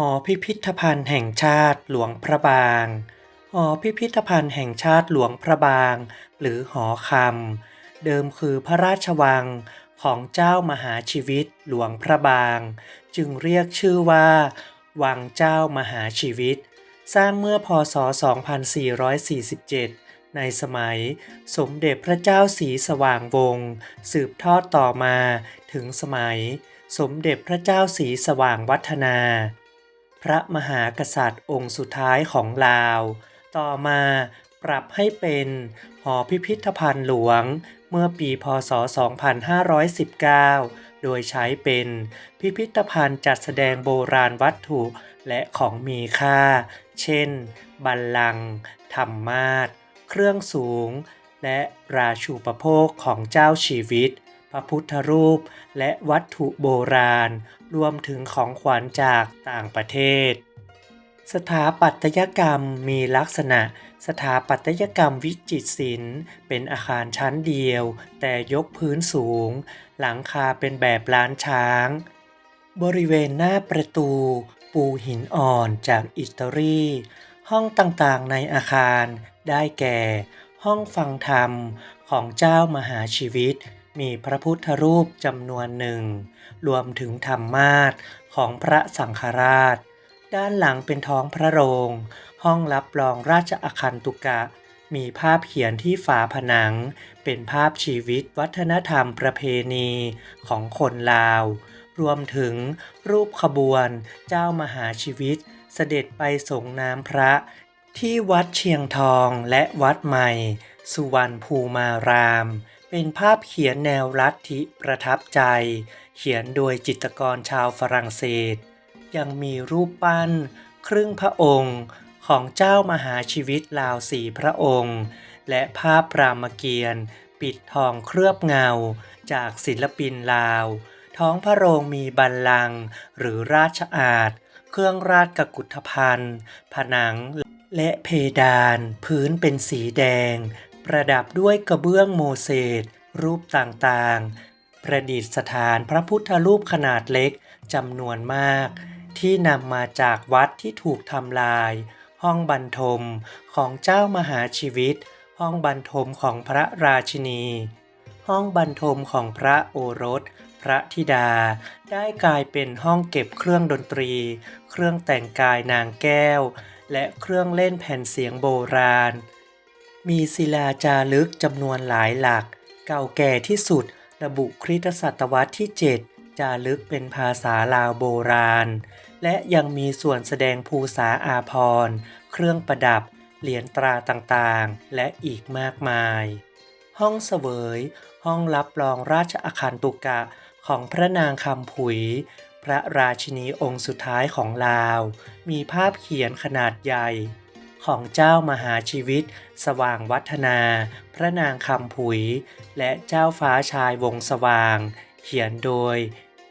หอพิพิธภัณฑ์แห่งชาติหลวงพระบาง หอพิพิธภัณฑ์แห่งชาติหลวงพระบาง หรือหอคำเดิมคือพระราชวังของเจ้ามหาชีวิตหลวงพระบาง จึงเรียกชื่อว่า วังเจ้ามหาชีวิต สร้างเมื่อพศ 2447 ในสมัยสมเด็จพระเจ้าสีสว่างวงศ์สืบทอดต่อมาถึงสมัย สมเด็จพระเจ้าสีสว่างวัฒนา พระมหากษัตริย์องค์สุดท้ายของลาว ต่อมาปรับให้เป็นหอพิพิธภัณฑ์หลวงเมื่อปีพศ 2519 โดยใช้เป็นพิพิธภัณฑ์จัดแสดงโบราณวัตถุและของมีค่า เช่น บัลลังก์ธรรมาสเครื่องสูง และราชูปโภคของเจ้าชีวิต พระพุทธรูป และวัตถุโบราณ รวมถึงของขวัญจากต่างประเทศ สถาปัตยกรรมมีลักษณะ สถาปัตยกรรมวิจิตรศิลป์ เป็นอาคารชั้นเดียว แต่ยกพื้นสูง หลังคาเป็นแบบล้านช้าง บริเวณหน้าประตู ปูหินอ่อนจากอิตาลีห้องต่างๆในอาคารได้แก่ ห้องฟังธรรมของเจ้ามหาชีวิต มีพระพุทธรูปจำนวนหนึ่ง รวมถึงธรรมาสของพระสังฆราช ด้านหลังเป็นท้องพระโรง ห้องรับรองราชอาคันตุกะ มีภาพเขียนที่ฝาผนัง เป็นภาพชีวิตวัฒนธรรมประเพณีของคนลาว รวมถึงรูปขบวนเจ้ามหาชีวิตเสด็จไปส่งน้ำพระที่วัดเชียงทองและวัดใหม่ สุวรรณภูมาราม เป็นภาพเขียนแนวลัทธิประทับใจ เขียนโดยจิตรกรชาวฝรั่งเศส ยังมีรูปปั้น ครึ่งพระองค์ของเจ้ามหาชีวิตลาวสีพระองค์ และภาพรามเกียรติ์ปิดทองเคลือบเงา จากศิลปินลาว ท้องพระโรงมีบัลลังก์หรือราชอาณเครื่องราชกุฏภัณฑ์ ผนังและเพดาน พื้นเป็นสีแดง ประดับด้วยกระเบื้องโมเสสรูปต่างๆ ประดิษฐานพระพุทธรูปขนาดเล็กจำนวนมาก ที่นำมาจากวัดที่ถูกทำลาย ห้องบรรทมของเจ้ามหาชีวิต ห้องบรรทมของพระราชินี ห้องบรรทมของพระโอรส พระธิดา ได้กลายเป็นห้องเก็บเครื่องดนตรี เครื่องแต่งกายนางแก้ว และเครื่องเล่นแผ่นเสียงโบราณ มีศิลาจารึกจำนวนหลายหลัก เก่าแก่ที่สุด ระบุคริสตศตวรรษที่ 7 จารึกเป็นภาษาลาวโบราณ และยังมีส่วนแสดงภูษาอาภรเครื่องประดับ เหรียญตราต่างๆ และอีกมากมาย ห้องเสวย ห้องรับรองราชอาคันตุกะของพระนางคำผุย พระราชินีองค์สุดท้ายของลาว มีภาพเขียนขนาดใหญ่ ของเจ้ามหาชีวิต สว่างวัฒนา พระนางคำผุย และเจ้าฟ้าชายวงสว่าง เขียนโดย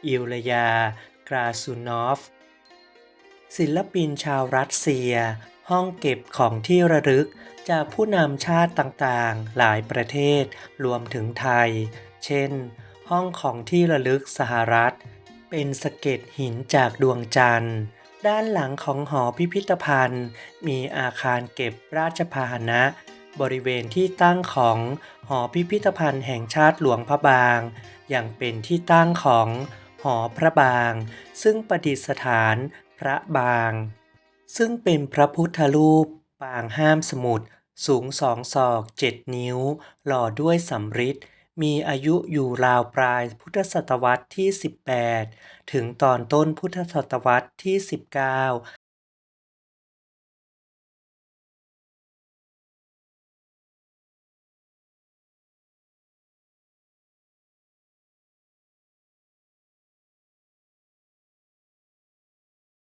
อิลยา กราซูนอฟ ศิลปินชาวรัสเซีย ห้องเก็บของที่ระลึก จากผู้นำชาติต่างๆ หลายประเทศรวมถึงไทย เช่น ห้องของที่ระลึกสหรัฐ เป็นสะเก็ดหินจากดวงจันทร์ ด้านหลังของหอพิพิธภัณฑ์ มีอาคารเก็บราชพาหนะ บริเวณที่ตั้งของหอพิพิธภัณฑ์แห่งชาติหลวงพระบาง อยังเป็นที่ตั้งของหอพระบาง ซึ่งประดิษฐานพระบาง ซึ่งเป็นพระพุทธรูปปางห้ามสมุทรสูงสองศอกเจ็ดนิ้ว หล่อด้วยสำริด มีอายุอยู่ราวปลายพุทธศตวรรษที่ 18 ถึงตอนต้นพุทธศตวรรษที่ 19